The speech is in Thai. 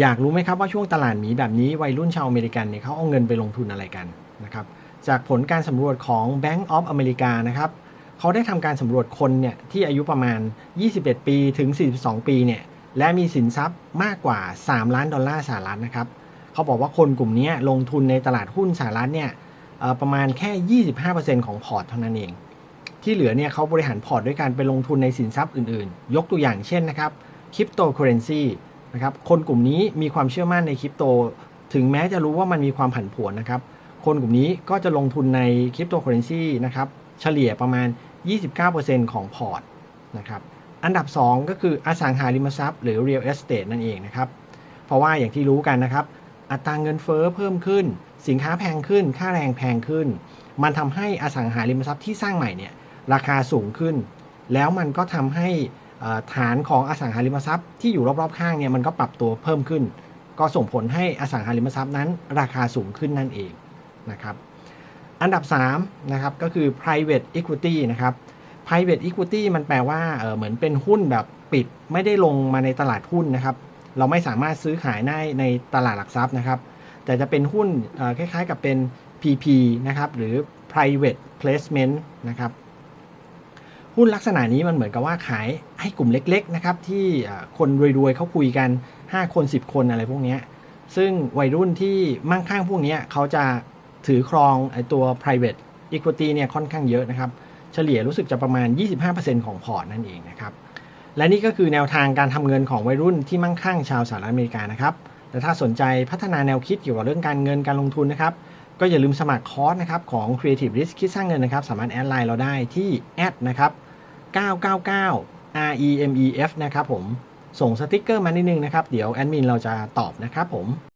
อยากรู้ไหมครับว่าช่วงตลาดหมีแบบนี้วัยรุ่นชาวอเมริกันเนี่ยเขาเอาเงินไปลงทุนอะไรกันนะครับจากผลการสำรวจของ Bank of America นะครับเขาได้ทำการสำรวจคนเนี่ยที่อายุประมาณ 21 ปีถึง 42 ปีเนี่ยและมีสินทรัพย์มากกว่า 3 ล้านดอลลาร์สหรัฐนะครับเขาบอกว่าคนกลุ่มนี้ลงทุนในตลาดหุ้นสหรัฐเนี่ยประมาณแค่ 25%ของพอร์ตเท่านั้นเอง ที่เหลือเนี่ยเขาบริหารพอร์ตด้วยการไปลงทุนในสินทรัพย์อื่นๆ ยกตัวอย่างเช่นนะครับคริปโตเคอเรนซี นะครับ คนกลุ่มนี้มีความเชื่อมั่นในคริปโต ถึงแม้จะรู้ว่ามันมีความผันผวนนะครับ คนกลุ่มนี้ก็จะลงทุนในคริปโตเคอเรนซีนะครับ เฉลี่ยประมาณ 29%ของพอร์ตนะครับ อันดับ 2 ก็คืออสังหาริมทรัพย์ หรือ real estate นั่นเองนะครับ เพราะว่าอย่างที่รู้กันนะครับ อัตราเงินเฟ้อเพิ่มขึ้น สินค้าแพงขึ้น ค่าแรงแพงขึ้น มันทำให้อสังหาริมทรัพย์ที่สร้างใหม่เนี่ยราคาสูงขึ้น แล้วมันก็ทำให้ ฐานของอสังหาริมทรัพย์ที่อยู่รอบๆข้างเนี่ยมันก็ปรับตัวเพิ่มขึ้น ก็ส่งผลให้อสังหาริมทรัพย์นั้น ราคาสูงขึ้นนั่นเองนะครับอันดับ3นะครับก็คือ private equity นะครับ private equity มันแปลว่าเเหมือนเป็นหุ้นแบบปิดไม่ได้ลงมาในตลาดหุ้นนะครับ เราไม่สามารถซื้อขายได้ในตลาดหลักทรัพย์นะครับ แต่จะเป็นหุ้นคล้ายๆกับเป็น PP นะครับหรือ private placement นะครับ หุ้นลักษณะนี้มันเหมือนกับว่าขายให้กลุ่มเล็กๆนะครับที่คนรวยๆเขาคุยกัน 5 คน 10 คนอะไรพวกนี้ซึ่งวัยรุ่นที่มั่งคั่งพวกนี้เขาจะถือครองไอตัว private equity เนี่ยค่อนข้างเยอะนะครับเฉลี่ยรู้สึกจะประมาณ 25%ของพอร์ตนั่นเองนะครับและนี่ก็คือแนวทางการทำเงินของวัยรุ่นที่มั่งคั่งชาวสหรัฐอเมริกานะครับแต่ถ้าสนใจพัฒนาแนวคิดเกี่ยวกับเรื่องการเงินการลงทุนนะครับ ก็อย่าลืมสมัครคอร์สนะครับของ Creative Risk คิดสร้างเงินนะครับ สามารถแอดไลน์เราได้ที่แอดนะครับ999 REMEF นะครับผมส่งสติกเกอร์มานิดนึงนะครับ เดี๋ยวแอดมินเราจะตอบนะครับผม